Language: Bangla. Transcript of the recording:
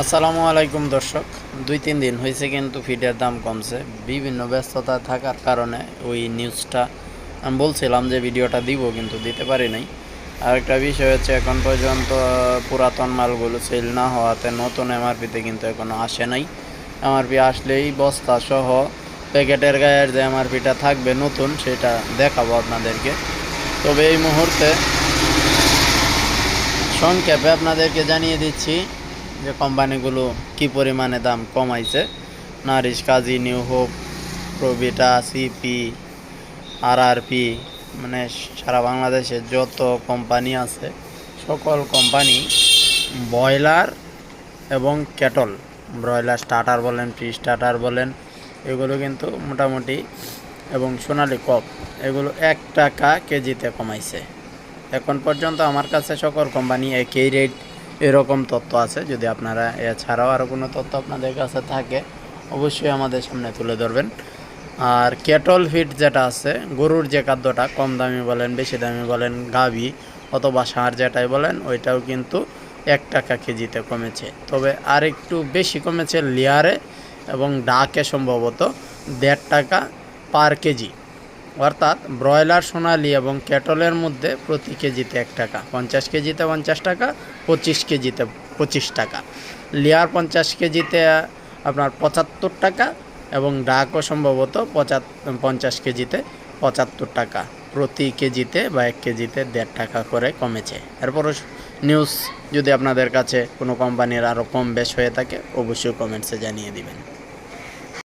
আসসালামু আলাইকুম দর্শক। দুই তিন দিন হয়েছে কিন্তু ফিডের দাম কমছে। বিভিন্ন ব্যস্ততা থাকার কারণে ওই নিউজটা আমি বলছিলাম যে ভিডিওটা দিব কিন্তু দিতে পারি নাই। আর একটা বিষয় হচ্ছে, এখন পর্যন্ত পুরাতন মালগুলো সেল না হওয়াতে নতুন এমআরপিতে কিন্তু এখনও আসে নাই। এমআরপি আসলেই বস্তা সহ প্যাকেটের গায়ের যে এমআরপিটা থাকবে নতুন, সেটা দেখাবো আপনাদেরকে। তবে এই মুহূর্তে সংক্ষেপে আপনাদেরকে জানিয়ে দিচ্ছি যে কোম্পানিগুলো কি পরিমাণে দাম কমাইছে, Nourish, Kazi, New Hope Provita CP, RRP মানে সারা বাংলাদেশে যত কোম্পানি আছে, সকল কোম্পানি ব্রয়লার এবং ক্যাটল, ব্রয়লার স্টার্টার বলেন, ফ্রি স্টার্টার বলেন, এগুলো কিন্তু মোটামুটি এবং সোনালি কপ, এগুলো এক টাকা কেজিতে কমাইছে। এখন পর্যন্ত আমার কাছে সকল কোম্পানি একই রেট এরকম তথ্য আছে, যদি আপনারা এছাড়াও আরও কোনো তথ্য আপনাদের কাছে থাকে, অবশ্যই আমাদের সামনে তুলে ধরবেন। আর ক্যাটল ফিড যেটা আছে, গরুর যে খাদ্যটা, কম দামি বলেন, বেশি দামি বলেন, গাভী অথবা ষাঁড় যেটাই বলেন, ওইটাও কিন্তু এক টাকা কেজিতে কমেছে। তবে আর একটু বেশি কমেছে লেয়ারে এবং ডাকে সম্ভবত দেড় টাকা পার কেজি। অর্থাৎ ব্রয়লার সোনালি এবং ক্যাটলের মধ্যে প্রতি কেজিতে এক টাকা, পঞ্চাশ কেজিতে পঞ্চাশ টাকা, পঁচিশ কেজিতে পঁচিশ টাকা। লেয়ার পঞ্চাশ কেজিতে আপনার পঁচাত্তর টাকা এবং ডাকও সম্ভবত পঁচাত, পঞ্চাশ কেজিতে পঁচাত্তর টাকা। প্রতি কেজিতে বা এক কেজিতে দেড় টাকা করে কমেছে। এরপরও নিউজ যদি আপনাদের কাছে কোনো কোম্পানির আরও কম বেশ হয়ে থাকে, অবশ্যই কমেন্টসে জানিয়ে দিবেন।